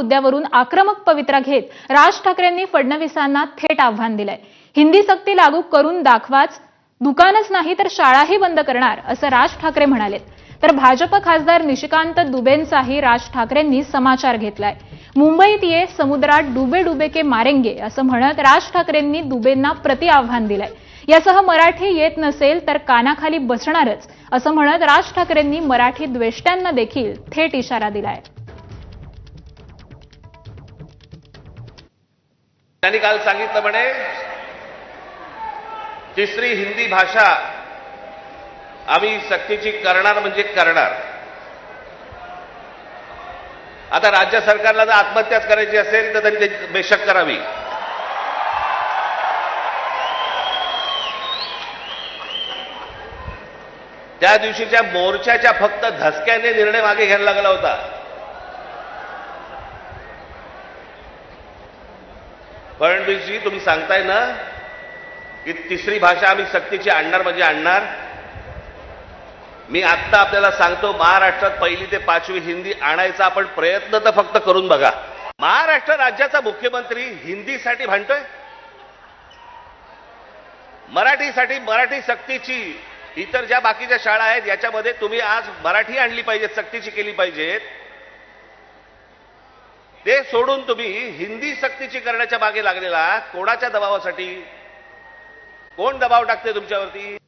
मुद्द्यावरून आक्रमक पवित्रा घेत राज ठाकरेंनी फडणवीसांना थेट आव्हान दिलंय. हिंदी सक्ती लागू करून दाखवाच दुकानच नाही तर शाळाही बंद करणार असं राज ठाकरे म्हणालेत. तर भाजप खासदार निशिकांत दुबेंचाही राज ठाकरेंनी समाचार घेतलाय. मुंबईत ये समुद्रात डुबे डुबे के मारेंगे असं म्हणत राज ठाकरेंनी दुबेंना प्रति आव्हान दिलंय. यासह मराठी येत नसेल तर कानाखाली बसणारच असं म्हणत राज ठाकरेंनी मराठी द्वेष्ट्यांना देखील थेट इशारा दिलाय. त्यांनी काल सांगितलं म्हणे तिसरी हिंदी भाषा आम्ही सक्तीची करणार म्हणजे करणार. आता राज्य सरकारला जर आत्महत्याच करायची असेल तर त्यांनी बेशक करावी. त्या दिवशीच्या मोर्चाच्या फक्त धसक्याने निर्णय मागे घ्यायला लागला होता. फडणवीसजी तुम्ही सांगताय ना की तिसरी भाषा आम्ही सक्तीची आणणार म्हणजे आणणार. मी आत्ता आपल्याला सांगतो महाराष्ट्रात पहिली ते पाचवी हिंदी आणायचा आपण प्रयत्न तर फक्त करून बघा. महाराष्ट्र राज्याचा मुख्यमंत्री हिंदीसाठी भांडतोय. मराठीसाठी मराठी सक्तीची इतर ज्या बाकीच्या शाळा आहेत याच्यामध्ये तुम्ही आज मराठी आणली पाहिजे सक्तीची केली पाहिजेत. ते सोडून तुम्ही हिंदी सक्तीची करण्याच्या मागे लागलेला कोणाच्या दबावासाठी? कोण दबाव टाकते तुमच्यावरती?